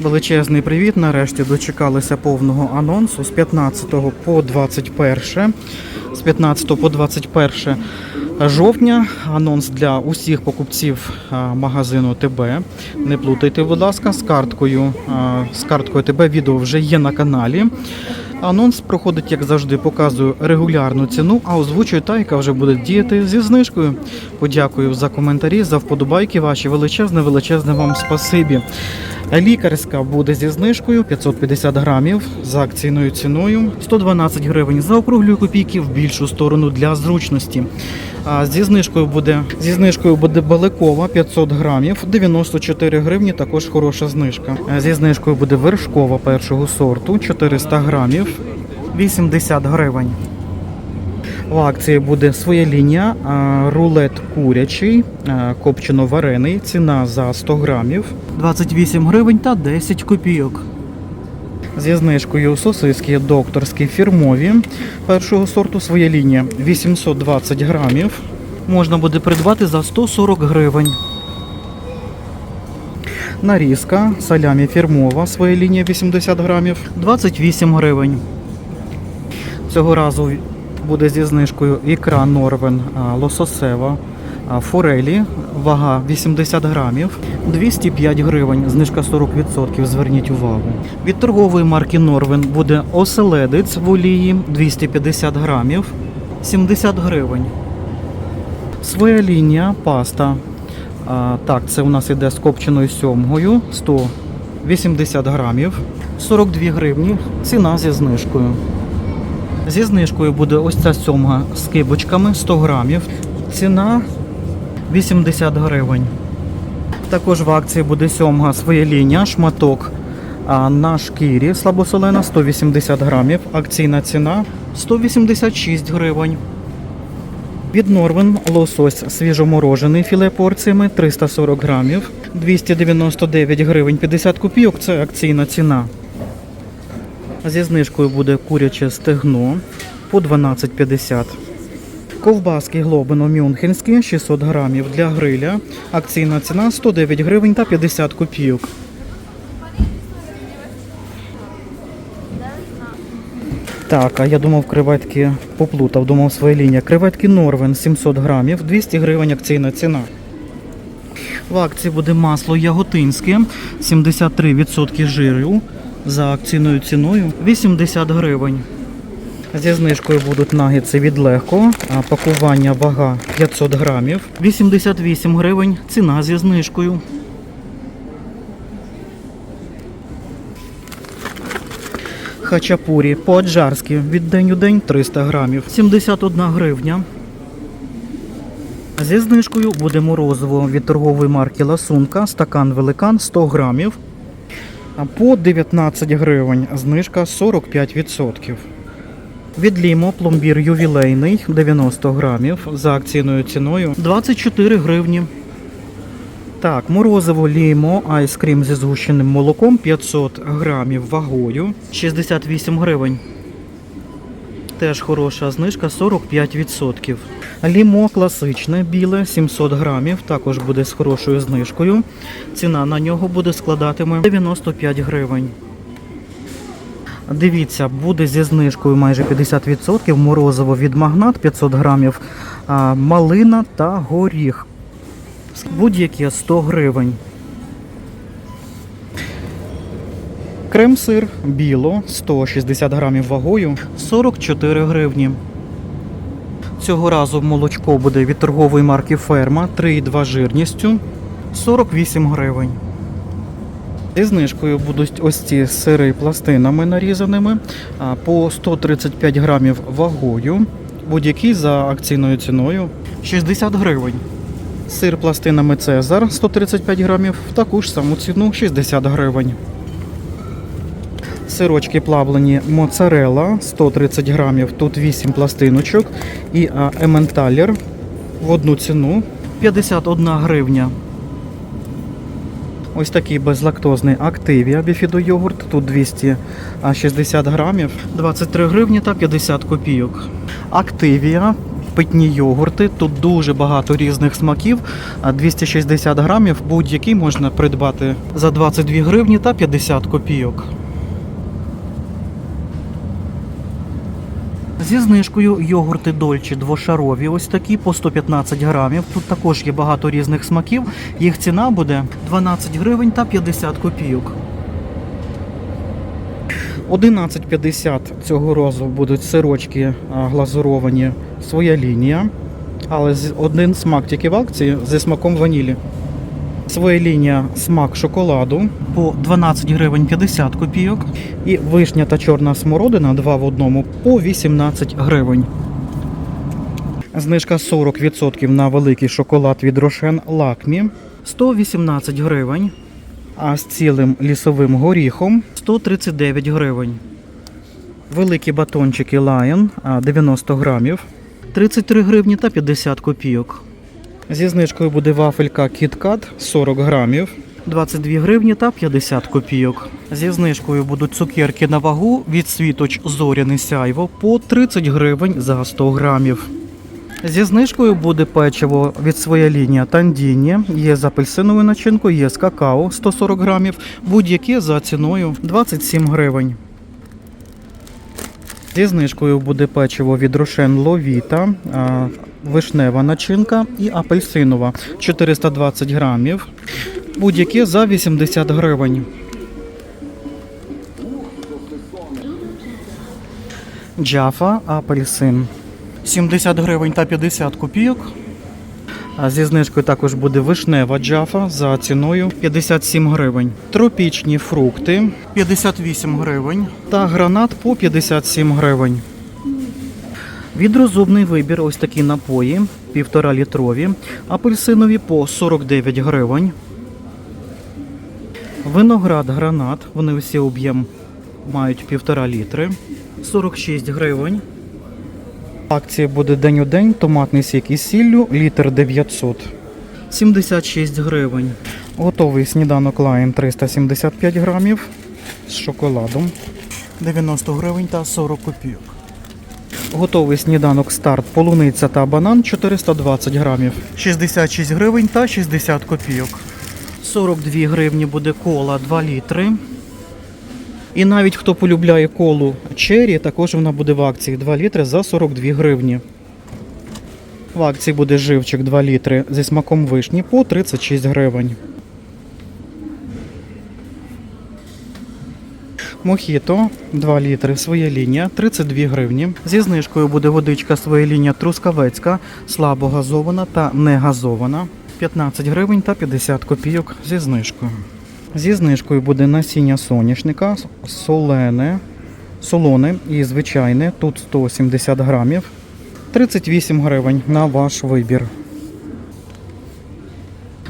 Величезний привіт. Нарешті дочекалися повного анонсу з 15 по 21. З 15 по 21 жовтня. Анонс для усіх покупців магазину ТБ. Не плутайте, будь ласка, з карткою. З карткою ТБ відео вже є на каналі. Анонс проходить, як завжди, показую регулярну ціну, а озвучую та, яка вже буде діяти зі знижкою. Подякую за коментарі, за вподобайки ваші. Величезне, величезне вам спасибі. Лікарська буде зі знижкою 550 грамів за акційною ціною 112 гривень. за округлю копійки в більшу сторону для зручності. А зі знижкою буде зі знижкою буде баликова 500 грамів, 94 гривні. Також хороша знижка. Зі знижкою буде вершкова першого сорту 400 грамів, 80 гривень. В акції буде своя лінія, рулет курячий, копчено-варений, ціна за 100 грамів, 28 гривень та 10 копійок. Зі знижкою сосиски докторські фірмові першого сорту своя лінія 820 грамів. Можна буде придбати за 140 гривень. Нарізка салямі фірмова, своя лінія 80 грамів, 28 гривень. Цього разу буде зі знижкою ікра Норвен лососева форелі, вага 80 грамів, 205 гривень, знижка 40%, зверніть увагу. Від торгової марки Норвен буде оселедець в олії 250 грамів, 70 гривень. Своя лінія паста. А, так, це у нас іде з копченою сьомгою 180 грамів, 42 гривні, ціна зі знижкою. Зі знижкою буде ось ця сьомга з кибочками 100 грамів. Ціна 80 гривень. Також в акції буде сьомга своя лінія, шматок на шкірі слабосолена 180 грамів. Акційна ціна 186 гривень. Від Норвен лосось свіжоморожений філе порціями 340 грамів, 299 гривень 50 копійок. Це акційна ціна. Зі знижкою буде куряче стегно по 12,50. Ковбаски Глобино Мюнхенські 600 грамів для гриля. Акційна ціна 109 гривень та 50 копійок. Так, а я думав, креветки поплутав, думав своя лінія. Креветки Норвен 700 грамів, 200 гривень акційна ціна. В акції буде масло яготинське, 73% жиру за акційною ціною 80 гривень. Зі знижкою будуть нагетси від легко, пакування вага 500 грамів, 88 гривень, ціна зі знижкою. Хачапурі по-аджарськи від день у день 300 грамів, 71 гривня. Зі знижкою буде морозиво від торгової марки Ласунка, стакан великан 100 грамів. По 19 гривень знижка 45%. Від Лімо пломбір ювілейний 90 грамів за акційною ціною 24 гривні. Так, морозиво Лімо айскрім зі згущеним молоком 500 грамів вагою 68 гривень. Теж хороша знижка 45%. Лімо класичне біле 700 грамів, також буде з хорошою знижкою. Ціна на нього буде складатиме 95 гривень. Дивіться, буде зі знижкою майже 50%. Морозиво від магнат 500 грамів, малина та горіх. Будь-які 100 гривень. Крем-сир біло 160 грамів вагою 44 гривні. Цього разу молочко буде від торгової марки Ферма 3,2 жирністю 48 гривень. Зі знижкою будуть ось ці сири пластинами нарізаними по 135 грамів вагою. Будь-який за акційною ціною 60 гривень. Сир пластинами Цезар 135 грамів в таку ж саму ціну 60 гривень. Сирочки плавлені моцарелла 130 грамів, тут 8 пластиночок. І ементалер в одну ціну 51 гривня. Ось такий безлактозний активія біфідойогурт, тут 260 грамів, 23 гривні та 50 копійок. Активія питні йогурти. Тут дуже багато різних смаків. А 260 грамів будь-який можна придбати за 22 гривні та 50 копійок. Зі знижкою йогурти Дольче двошарові, ось такі по 115 грамів. Тут також є багато різних смаків. Їх ціна буде 12 гривень та 50 копійок. 11,50 цього разу будуть сирочки глазуровані своя лінія. Але один смак тільки в акції зі смаком ванілі. Своя лінія смак шоколаду по 12 гривень 50 копійок. І вишня та чорна смородина 2 в одному по 18 гривень. Знижка 40% на великий шоколад від Рошен Лакмі 118 гривень. А з цілим лісовим горіхом 139 гривень. Великі батончики Lion 90 грамів 33 гривні та 50 копійок. Зі знижкою буде вафелька KitKat 40 грамів 22 гривні та 50 копійок. Зі знижкою будуть цукерки на вагу від світоч Зоряне сяйво по 30 гривень за 100 грамів. Зі знижкою буде печиво від своя лінія Тандіні. Є з апельсиновою начинкою, є з какао 140 грамів, будь-яке за ціною 27 гривень. Зі знижкою буде печиво від Рошен Ловіта, вишнева начинка і апельсинова 420 грамів. Будь-яке за 80 гривень. Джафа апельсин. 70 гривень та 50 копійок. А зі знижкою також буде вишнева джафа за ціною 57 гривень. Тропічні фрукти 58 гривень та гранат по 57 гривень. Відрозумний вибір ось такі напої, півтора літрові, апельсинові по 49 гривень. Виноград гранат, вони всі об'єм мають півтора літри, 46 гривень. Акція буде день у день, томатний сік із сіллю, літр 900. 76 гривень. Готовий сніданок лайм 375 грамів з шоколадом. 90 гривень та 40 копійок. Готовий сніданок старт полуниця та банан 420 грамів. 66 гривень та 60 копійок. 42 гривні буде кола 2 літри. І навіть хто полюбляє колу Черрі, також вона буде в акції 2 літри за 42 гривні. В акції буде живчик 2 літри зі смаком вишні по 36 гривень. Мохіто 2 літри своя лінія 32 гривні. Зі знижкою буде водичка своя лінія трускавецька, слабо газована та не газована. 15 гривень та 50 копійок зі знижкою. Зі знижкою буде насіння соняшника, солене, солоне і звичайне. Тут 170 грамів. 38 гривень на ваш вибір.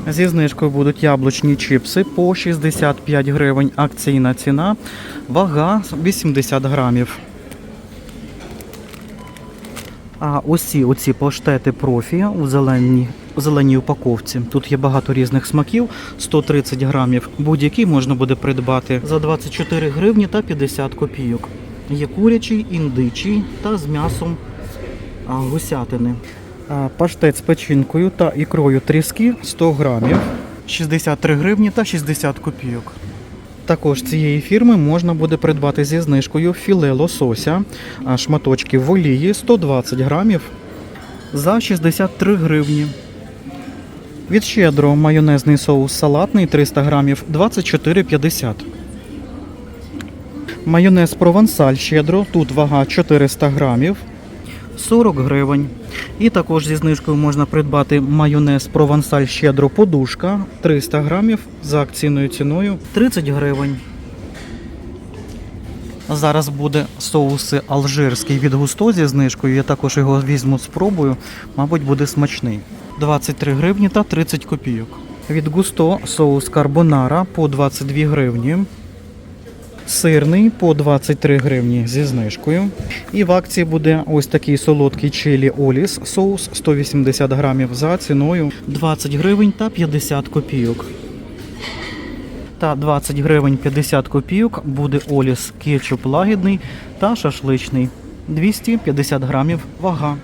Зі знижкою будуть яблучні чипси по 65 гривень. Акційна ціна. Вага 80 грамів. А усі оці паштети профі у зеленій, у зеленій упаковці. Тут є багато різних смаків, 130 грамів. Будь-який можна буде придбати за 24 гривні та 50 копійок. Є курячий, індичий та з м'ясом гусятини. Паштет з печінкою та ікрою тріски 100 грамів, 63 гривні та 60 копійок. Також цієї фірми можна буде придбати зі знижкою філе лосося, шматочки в олії 120 грамів за 63 гривні. Від щедро майонезний соус салатний 300 грамів 24,50. Майонез провансаль щедро, тут вага 400 грамів 40 гривень. І також зі знижкою можна придбати майонез провансаль щедро подушка 300 грамів за акційною ціною 30 гривень. Зараз буде соуси алжирський від густо зі знижкою. Я також його візьму спробую. Мабуть, буде смачний. 23 гривні та 30 копійок. Від густо соус карбонара по 22 гривні. Сирний по 23 гривні зі знижкою. І в акції буде ось такий солодкий чилі Оліс соус 180 грамів за ціною 20 гривень та 50 копійок. Та 20 гривень 50 копійок буде Оліс кетчуп лагідний та шашличний. 250 грамів вага.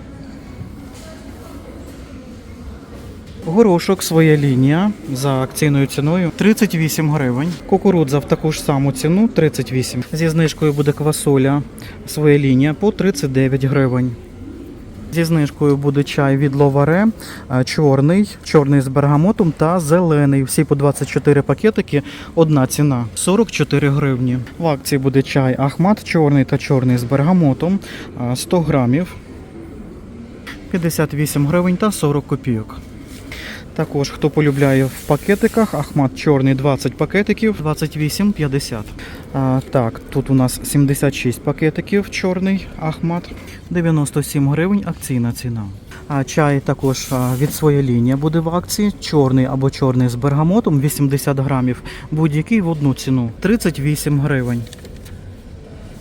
Горошок своя лінія за акційною ціною 38 гривень. Кукурудза в таку ж саму ціну 38. Зі знижкою буде квасоля своя лінія по 39 гривень. Зі знижкою буде чай від Ловаре, е, чорний, чорний з бергамотом та зелений. Всі по 24 пакетики, одна ціна 44 гривні. В акції буде чай Ахмат, чорний та чорний з бергамотом, е, 100 грамів, 58 гривень та 40 копійок. Також, хто полюбляє в пакетиках, Ахмат чорний 20 пакетиків, 28,50. А, так, тут у нас 76 пакетиків чорний Ахмат, 97 гривень акційна ціна. А чай також від своя лінія буде в акції. Чорний або чорний з бергамотом 80 грамів. Будь-який в одну ціну 38 гривень.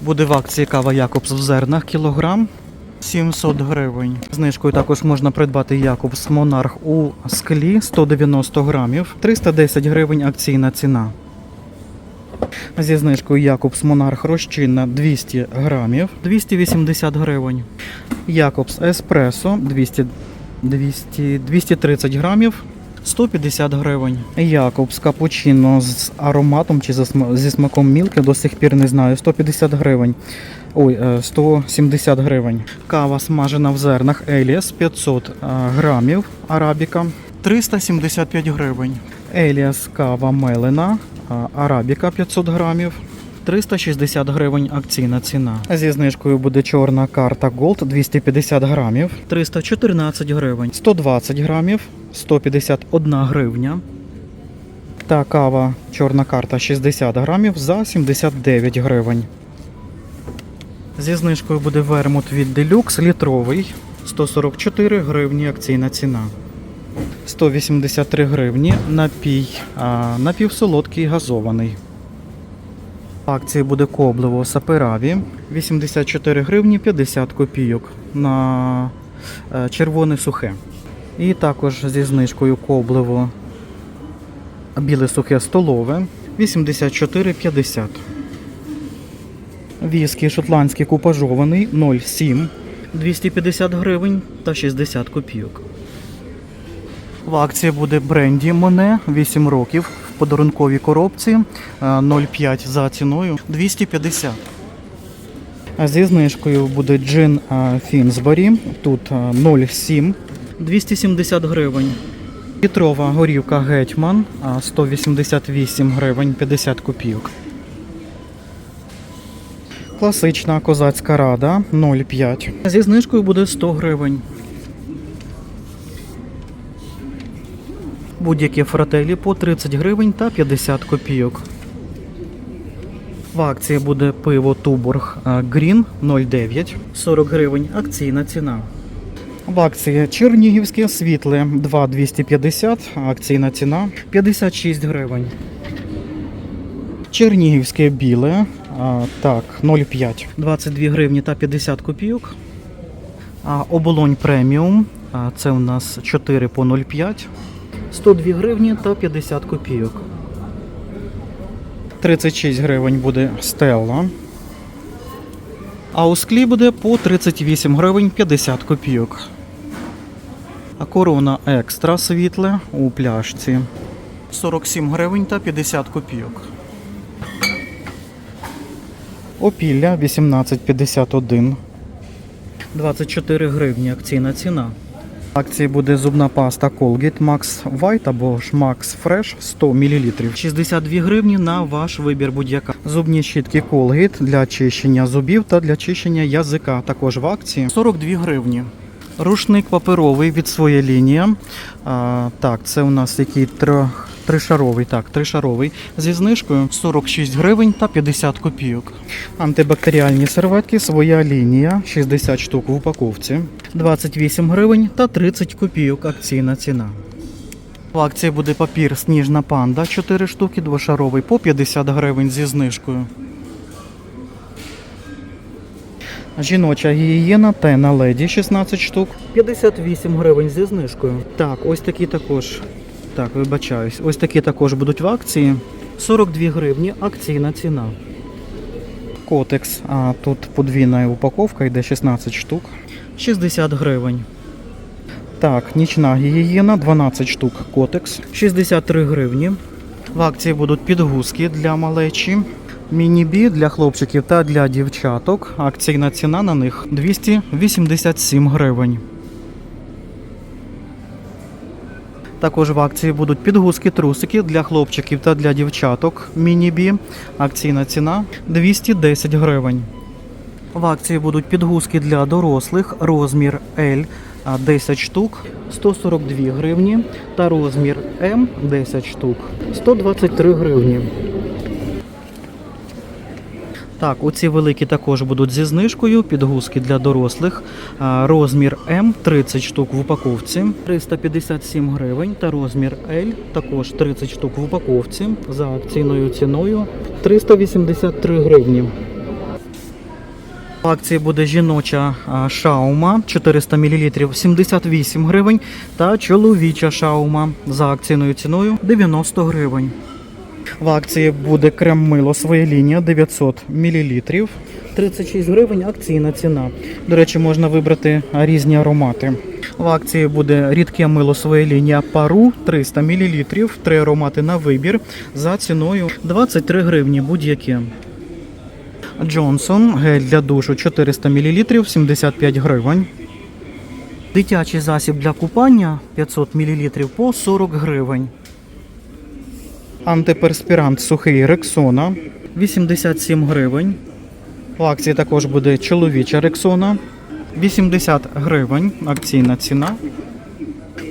Буде в акції кава Якобс в зернах кілограм 700 гривень. Знижкою також можна придбати Якобс Монарх у склі 190 грамів, 310 гривень акційна ціна. Зі знижкою Якобс Монарх розчинна 200 грамів, 280 гривень. Якобс Еспресо 200, 200, 230 грамів, 150 гривень. Якобс капучино з ароматом чи зі смаком мілки до сих пір не знаю. 150 гривень. Ой, е, 170 гривень. Кава смажена в зернах Еліас 500 е, грамів арабіка. 375 гривень. Еліас кава мелена, е, арабіка 500 грамів. 360 гривень акційна ціна. Зі знижкою буде чорна карта Gold 250 грамів, 314 гривень, 120 грамів, 151 гривня. Та кава чорна карта 60 грамів за 79 гривень. Зі знижкою буде вермут від Deluxe літровий 144 гривні акційна ціна. 183 гривні напій, а, напівсолодкий газований. Акції буде коблево сапераві 84 гривні 50 копійок на е, червоне сухе. І також зі знижкою коблево біле сухе столове 84,50. Віскі шотландський купажований 0,7 250 гривень та 60 копійок. В акції буде бренді Моне 8 років в подарунковій коробці е, 0,5 за ціною 250. А Зі знижкою буде джин е, Фінсбері. Тут е, 0,7 270 гривень. Літрова горівка Гетьман е, 188 гривень 50 копійок. Класична козацька рада 0,5. Зі знижкою буде 100 гривень. Будь-які фрателі по 30 гривень та 50 копійок. В акції буде пиво Туборг е, Грін 0,9, 40 гривень акційна ціна. В акції Чернігівське світле 2,250, акційна ціна 56 гривень. Чернігівське біле, а, так, 0,5, 22 гривні та 50 копійок. А оболонь преміум, а, це у нас 4 по 0,5, 102 гривні та 50 копійок. 36 гривень буде стелла. А у склі буде по 38 гривень 50 копійок. А корона екстра світле у пляшці 47 гривень та 50 копійок. Опілля 18,51. 24 гривні акційна ціна. Акції буде зубна паста Colgate Max White або ж Max Fresh 100 мл. 62 гривні на ваш вибір будь-яка. Зубні щітки Colgate для чищення зубів та для чищення язика. Також в акції 42 гривні. Рушник паперовий від своя лінія. А, так, це у нас який трьох. Тришаровий, так, тришаровий. Зі знижкою 46 гривень та 50 копійок. Антибактеріальні серветки, своя лінія, 60 штук в упаковці, 28 гривень та 30 копійок акційна ціна. В акції буде папір Сніжна панда, 4 штуки, двошаровий по 50 гривень зі знижкою. Жіноча гігієна Тена Леді 16 штук. 58 гривень зі знижкою. Так, ось такі також. Так, вибачаюсь. Ось такі також будуть в акції. 42 гривні акційна ціна. Котекс, а тут подвійна упаковка, йде 16 штук. 60 гривень. Так, нічна гігієна, 12 штук котекс, 63 гривні. В акції будуть підгузки для малечі. Міні-бі для хлопчиків та для дівчаток. Акційна ціна на них 287 гривень. Також в акції будуть підгузки, трусики для хлопчиків та для дівчаток. Міні-бі. Акційна ціна 210 гривень. В акції будуть підгузки для дорослих, розмір L 10 штук 142 гривні та розмір М 10 штук 123 гривні. Так, оці великі також будуть зі знижкою. Підгузки для дорослих. Розмір М 30 штук в упаковці, 357 гривень. Та розмір L також 30 штук в упаковці за акційною ціною 383 гривні. В акції буде жіноча шаума 400 мл 78 гривень та чоловіча шаума за акційною ціною 90 гривень. В акції буде крем мило своя лінія 900 мл 36 гривень акційна ціна. До речі, можна вибрати різні аромати. В акції буде рідке мило своя лінія пару 300 мл, три аромати на вибір за ціною 23 гривні будь-які. Джонсон гель для душу 400 мл 75 гривень. Дитячий засіб для купання 500 мл по 40 гривень. Антиперспірант сухий Рексона 87 гривень. В акції також буде чоловіча Рексона 80 гривень. Акційна ціна.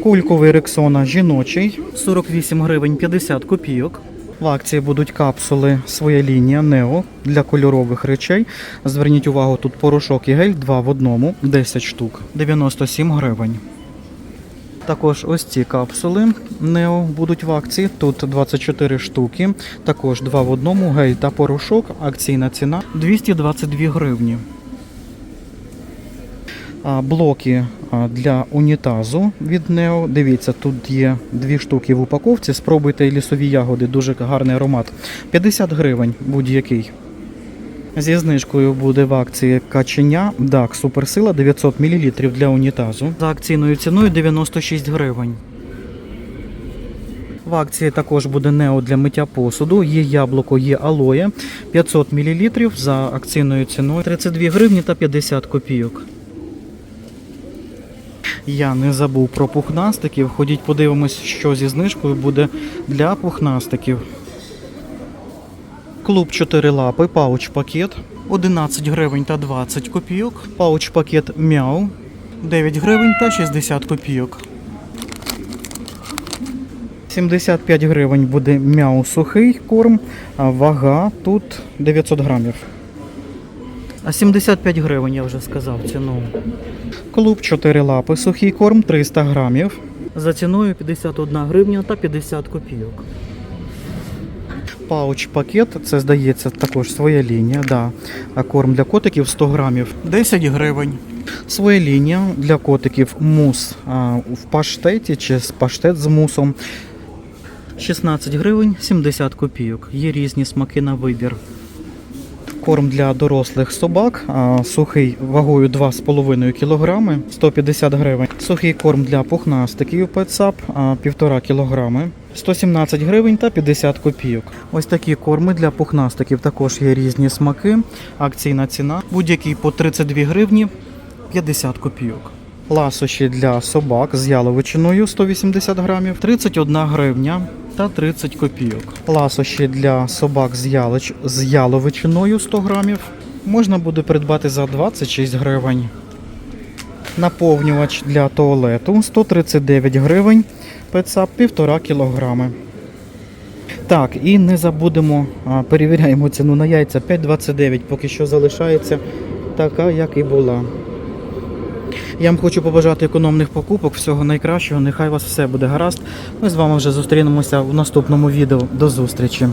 Кульковий Рексона жіночий 48 гривень 50 копійок. В акції будуть капсули своя лінія Нео для кольорових речей. Зверніть увагу, тут порошок і гель 2 в одному, 10 штук, 97 гривень. Також ось ці капсули Нео будуть в акції. Тут 24 штуки. Також 2 в одному, гель та порошок. Акційна ціна 222 гривні. Блоки для унітазу від Нео. Дивіться, тут є дві штуки в упаковці. Спробуйте лісові ягоди, дуже гарний аромат. 50 гривень будь-який. Зі знижкою буде в акції каченя DAC Суперсила 900 мл для унітазу. За акційною ціною 96 гривень. В акції також буде нео для миття посуду. Є яблуко, є алоє 500 мл за акційною ціною 32 гривні та 50 копійок. Я не забув про пухнастиків. Ходіть подивимось, що зі знижкою буде для пухнастиків. Клуб 4 лапи, пауч пакет 11 гривень та 20 копійок. Пауч пакет Мяу 9 гривень та 60 копійок. 75 гривень буде мяу сухий корм, а вага тут 900 грамів. А 75 гривень я вже сказав ціну. Клуб 4 лапи, сухий корм 300 грамів. За ціною 51 гривня та 50 копійок. Пауч пакет, це здається також своя лінія. Да. А корм для котиків 100 грамів 10 гривень. Своя лінія для котиків мус а, в паштеті чи паштет з мусом 16 гривень 70 копійок. Є різні смаки на вибір. Корм для дорослих собак, а, сухий вагою 2,5 кг, 150 гривень. Сухий корм для пухнастиків Petsap, а, 1,5 кг, 117 гривень та 50 копійок. Ось такі корми для пухнастиків також є різні смаки. Акційна ціна. Будь-який по 32 гривні 50 копійок. Ласощі для собак з яловичиною 180 грамів, 31 гривня та 30 копійок. Ласощі для собак з, ялич... з яловичиною 100 грамів можна буде придбати за 26 гривень. Наповнювач для туалету 139 гривень, пецап 1,5 кілограми. Так, і не забудемо, перевіряємо ціну на яйця 5,29, поки що залишається така, як і була. Я вам хочу побажати економних покупок, всього найкращого. Нехай у вас все буде гаразд. Ми з вами вже зустрінемося в наступному відео. До зустрічі!